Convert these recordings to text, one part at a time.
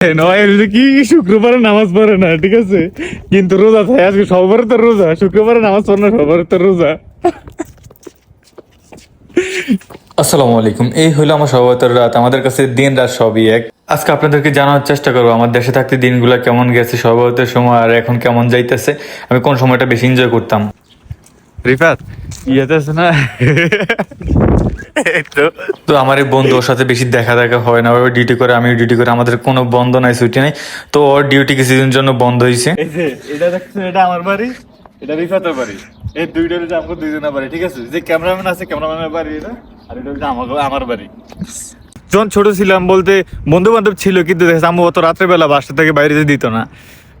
কি শুক্রবারে নামাজ পড়ে না ঠিক আছে? কিন্তু রোজা থাকে আজকে সবার তো রোজা শুক্রবারে নামাজ পড়ে না সবার তো রোজা। আসসালামু আলাইকুম এই হলো আমার সর্বতর রাত আমাদের কাছে দিন রাত সবই এক। আজকে আপনাদেরকে জানার চেষ্টা করব আমার দেশে থাকতে দিনগুলো কেমন গেছে সর্বতের সময় আর এখন কেমন যাইতেছে আমি কোন সময়টা বেশি এনজয় করতাম? রিফাত ইয়েতে আছে না? তো। তো আমার এই বন্ধু ওর সাথে বেশি দেখা দেখা হয় না। ওর ডিউটি করে আমিও ডিউটি করে। আমাদের কোনো বন্ধ নাই ছুটি নাই। তো ওর ডিউটি কিছুদিনের জন্য বন্ধ হয়েছে। এই যে এটা দেখছেন এটা আমার বাড়ি এটা রিফাতের বাড়ি। এই দুইটা হচ্ছে আমাকে দুইজনের বাড়ি ঠিক আছে? যে ক্যামেরাম্যান আছে ক্যামেরাম্যানের বাড়ি এটা আর এটা হচ্ছে আমাকে আমার বাড়ি। যখন ছোট ছিলাম বলতে বন্ধু বান্ধব ছিল কিন্তু দেখেছি আমি অত রাত্রেবেলা বাসা থেকে বাইরে যেতে দিত না।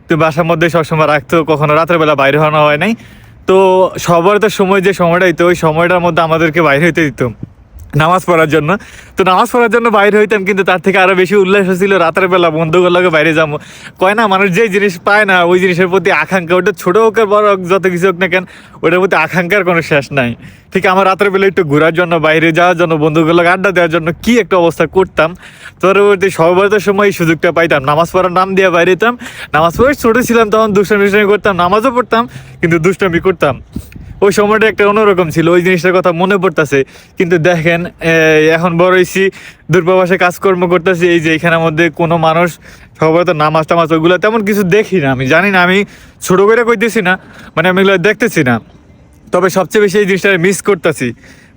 তো বাসার মধ্যে সবসময় রাখতো কখনো রাত্রেবেলা বাইরে হওয়া হয় নাই। তো সবার তো সময় যে সময়টা দিত ওই সময়টার মধ্যে আমাদেরকে বাইরে হইতে দিত। নামাজ পড়ার জন্য। তো নামাজ পড়ার জন্য বাইরে হইতাম, কিন্তু তার থেকে আরও বেশি উল্লাস হয়েছিল রাতের বেলা বন্ধুগুলোকে বাইরে যাব। কয় না, মানুষ যে জিনিস পায় না, ওই জিনিসের প্রতি আকাঙ্ক্ষা। ওটা ছোট হোক আর বড় হোক, যত কিছু হোক না কেন, ওটার প্রতি আকাঙ্ক্ষার কোনো শেষ নাই। ঠিক আমার রাতের বেলা একটু ঘোরার জন্য, বাইরে যাওয়ার জন্য, বন্ধুগুলোকে আড্ডা দেওয়ার জন্য কি একটা অবস্থা করতাম। পরবর্তী সর্বভারতের সময় এই সুযোগটা পাইতাম। নামাজ পড়ার নাম দিয়ে বাইরে যেতাম নামাজ পড়ে ছোট ছিলাম, তখন দুষ্টামি করতাম, নামাজও পড়তাম, কিন্তু দুষ্টামি করতাম। ওই সময়টা একটা অন্যরকম ছিল, ওই জিনিসটার কথা মনে পড়তেছে। কিন্তু দেখেন এখন বড় হয়েছি দূরপ্রবাসে কাজকর্ম করতেছি, এই যে এখানের মধ্যে কোনো মানুষ, সবাই তো নামাজ টামাজ ওইগুলো তেমন কিছু দেখি না। আমি জানি না, আমি ছোটো করে কইতেছি না মানে আমি এগুলো দেখতেছি না। তবে সবচেয়ে বেশি এই জিনিসটা মিস করতেছি।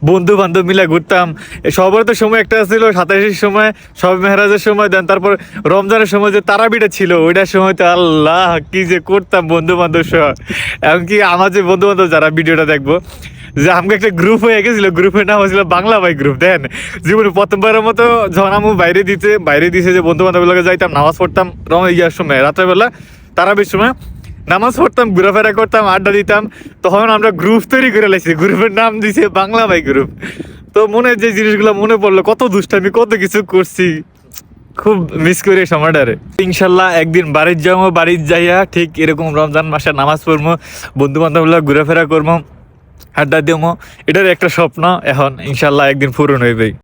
বন্ধু বান্ধব মিলে ঘুরতাম। সবার তো সময় একটা ছিল, সাতাশের সময়, সব মেহরাজের সময়, দেন তারপর রমজানের সময় যে তারাবিটা ছিল, ওইটার সময় তো আল্লাহ, কি যে করতাম বন্ধু বান্ধব সহ। এমনকি আমার যে বন্ধু বান্ধব যারা ভিডিওটা দেখব, যে আমাকে একটা গ্রুপ হয়ে গেছিল গ্রুপের নাম হয়েছিল বাংলা ভাই গ্রুপ দেন জীবনে প্রথমবারের মতো যখন আমি বাইরে দিতে, বাইরে দিছে যে বন্ধু বান্ধবগুলোকে যাইতাম, নামাজ পড়তাম রম ইয়ার সময়, রাত্রেবেলা, তারাবির সময় নামাজ পড়তাম, ঘোরাফেরা করতাম, আড্ডা দিতাম। তখন আমরা গ্রুপ তৈরি করে লাইছি। গ্রুপের নাম দিছে বাংলা ভাই গ্রুপ তো মনে যে জিনিসগুলো মনে পড়ল, কত দুষ্টামি, কত কিছু করছি। খুব মিস করি সময়টারে। ইনশাল্লাহ একদিন বাড়ির যাব, বাড়ির যাইয়া ঠিক এরকম রমজান মাসে নামাজ পড়ব বন্ধু বান্ধবগুলো ঘোরাফেরা করব, আড্ডা দেবো। এটার একটা স্বপ্ন এখন, ইনশাল্লাহ একদিন পূরণ হইবেই।